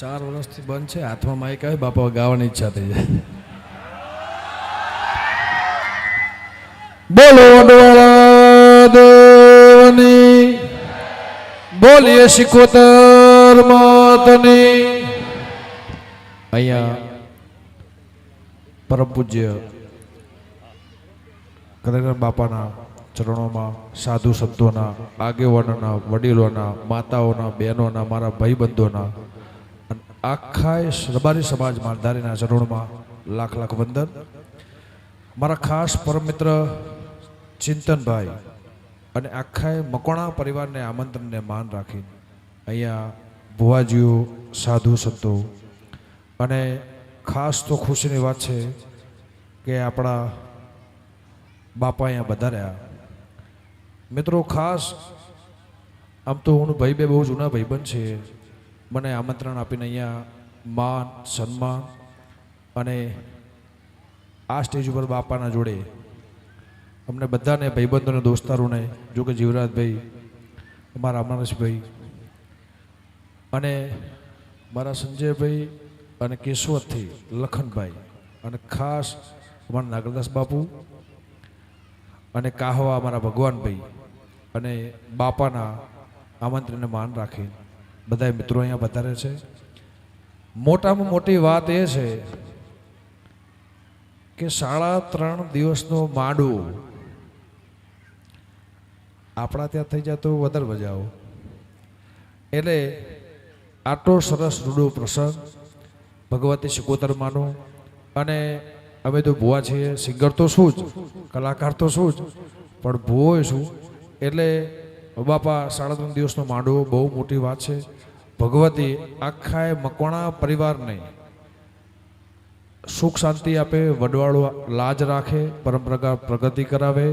ચાર વર્ષથી બંધ છે, હાથમાં માઇક આવે, બાપા ગાવાની ઈચ્છા થઈ જાય. બોલો વડવાળા દેવની બોલીએ શિકોતર માતની. અહીંયા પરમ પૂજ્ય કલેક્ટર બાપાના ચરણોમાં, સાધુ સંતોના, આગેવાનોના, વડીલોના, માતાઓના, બહેનોના, મારા ભાઈબંધોના આખા રબારી સમાજ માલધારીના ચરણોમાં લાખ લાખ વંદન. મારા ખાસ પરમ મિત્ર ચિંતનભાઈ અને આખા મકોણા પરિવારને આમંત્રણને માન રાખી અહીંયા ભુવાજીઓ, સાધુ સંતો અને ખાસ તો ખુશીની વાત છે કે આપણા બાપા અહીંયા વધાર્યા મિત્રો, ખાસ આમ તો હું ભાઈ બે બહુ જૂના ભાઈબંધ છે મને આમંત્રણ આપીને અહીંયા માન, સન્માન અને આ સ્ટેજ ઉપર બાપાના જોડે અમને બધાને, ભાઈબંધોને, દોસ્તારોને, જો કે જીવરાજભાઈ, અમારા અમરશભાઈ અને મારા સંજયભાઈ અને કેશવતથી લખનભાઈ અને ખાસ અમારા નાગરદાસ બાપુ અને કાહવા, અમારા ભગવાનભાઈ અને બાપાના આમંત્રણને માન રાખી બધા મિત્રો અહીંયા વધારે છે. મોટામાં મોટી વાત એ છે કે સાડા ત્રણ દિવસનો માંડવો. આપણા ત્યાં થઈ જાય તો વધારે મજા એટલે આટલો સરસ રૂડો પ્રસંગ ભગવતી શિકોતરમાંનો અને અમે તો ભુવા છીએ, સિંગર તો શું જ, કલાકાર તો શું જ, પણ ભૂવો શું એટલે બાપા સાડા ત્રણ દિવસનો માંડવો બહુ મોટી વાત છે. ભગવતી આખા મકવાણા પરિવારને સુખ શાંતિ આપે, વડવાળો લાજ રાખે પરંપરા પ્રગતિ કરાવે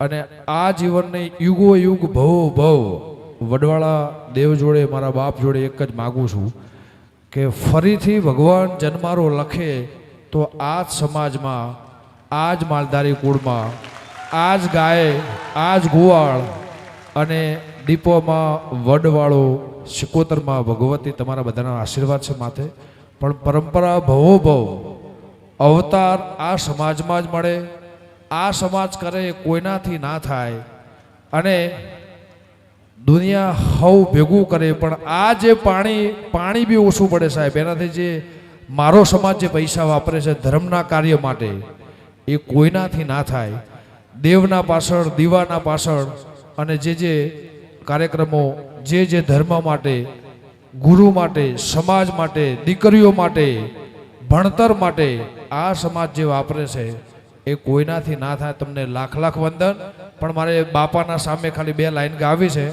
અને આ જીવનને યુગો યુગ ભવો ભવ વડવાળા દેવ જોડે, મારા બાપ જોડે એક જ માગું છું કે ફરીથી ભગવાન જન્મારો લખે તો આ જ સમાજમાં આ જ માલધારી કુળમાં આ જ ગાય આ જ ગોવાળ અને દીપોમાં વડવાળો શિકોતરમાં ભગવતી તમારા બધાના આશીર્વાદ છે માથે. પણ પરંપરા ભવો ભવ. અવતાર આ સમાજમાં જ મળે. આ સમાજ કરે એ કોઈનાથી ના થાય. અને દુનિયા હવ ભેગું કરે, પણ આ જે પાણી પાણી બી ઓછું પડે સાહેબ. એનાથી જે મારો સમાજ જે પૈસા વાપરે છે ધર્મના કાર્ય માટે, એ કોઈનાથી ના થાય. દેવના પાછળ, દીવાના પાછળ અને જે જે કાર્યક્રમો જે જે ધર્મ માટે, ગુરુ માટે, સમાજ માટે, દીકરીઓ માટે, ભણતર માટે આ સમાજ જે વાપરે છે, એ કોઈનાથી ના થાય. તમને લાખ લાખ વંદન. પણ મારે બાપાના સામે ખાલી બે લાઈન ગાવી છે.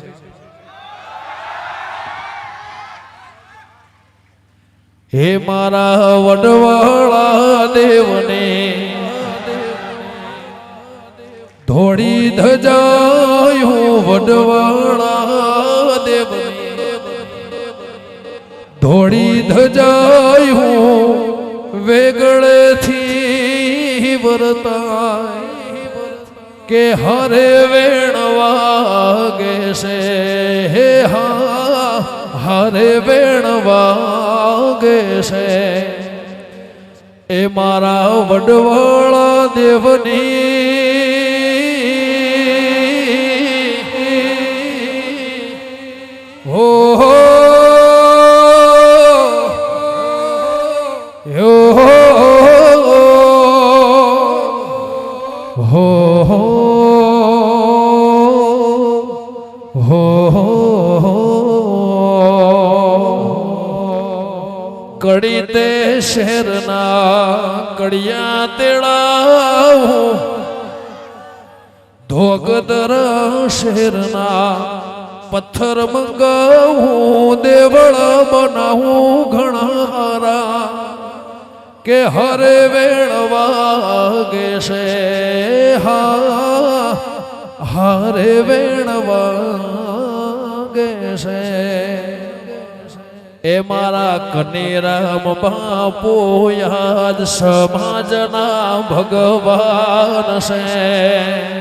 હે મારા વડવાળા દેવને, ધોળી ધજાયું વડવાળા દેવ ધોળી ધજાયું વેગળેથી વરતા કે હરે વેણ વાગે છે, હે હા, હરે વેણ વાગે છે. એ મારા વડવાળા દેવની હો હો યો હો હો હો કડી તે પથ્થર મંગાવું, દેવળ બનાવું ઘણારા કે હરે વેણ વાગે છે, હા, હરે વેણ વાગે છે. એ મારા કનેરામ બાપુ યાદ સમાજના ભગવાન છે.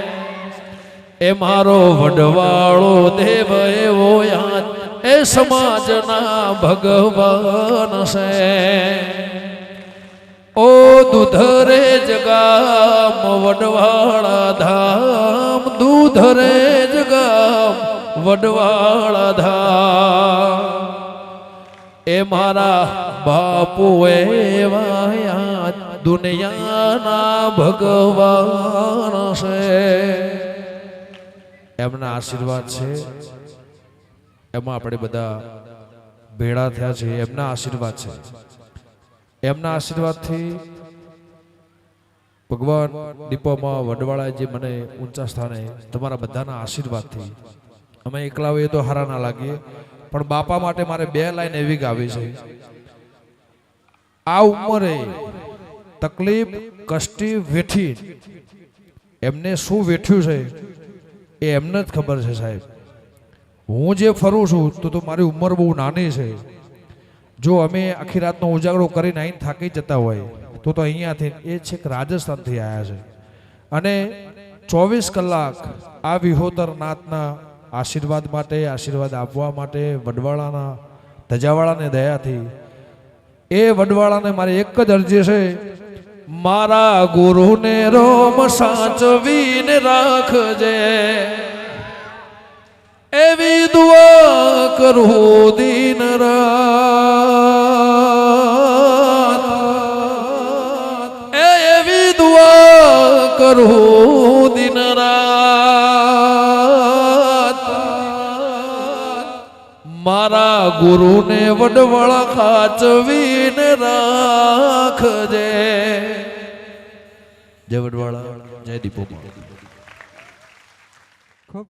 એ મારો વડવાળો દેવ એવો યાદ, એ સમાજના ભગવાન છે ઓ દૂધરે જગામ, વડવાળા ધામ, દૂધરે જગામ, વડવાળા ધામ. એ મારા બાપુ એવાયા દુનિયાના ભગવાન છે એમના આશીર્વાદ છે. એમાં આપણે બધા ભેળા થયા છે એમના આશીર્વાદ છે. એમના આશીર્વાદથી ભગવાન દીપોમાં વડવાળા જે મને ઊંચા સ્થાને તમારા બધાના આશીર્વાદથી, અમે એકલા હોઈએ તો હારા ના લાગીએ પણ બાપા માટે મારે બે લાઈન એવી ગાવી છે. આ ઉંમરે તકલીફ, કષ્ટી, વેઠી. એમને શું વેઠ્યું છે? એ એમને જ ખબર છે સાહેબ. હું જે ફરું છું તો તો મારી ઉંમર બહુ નાની છે. જો અમે આખી રાતનો ઉજાગરો કરીને આવીને થાકી જતા હોય, તો તો અહીંયાથી એ છેક રાજસ્થાનથી આવ્યા છે. અને ચોવીસ કલાક આ વિહોતર નાથના આશીર્વાદ માટે, આશીર્વાદ આપવા માટે, વડવાળાના, ધજાવાળાને દયાથી, એ વડવાળાને મારી એક જ અરજી છે મારા ગુરુને રોમ સાચવીને રાખજે. એવી દુઆ કરું દિન રાત. એવી દુઆ કરું દિન મારા ગુરુને વડવળ ખાચવીને રાખજે. જય વડવાળા જય દીપોમાં.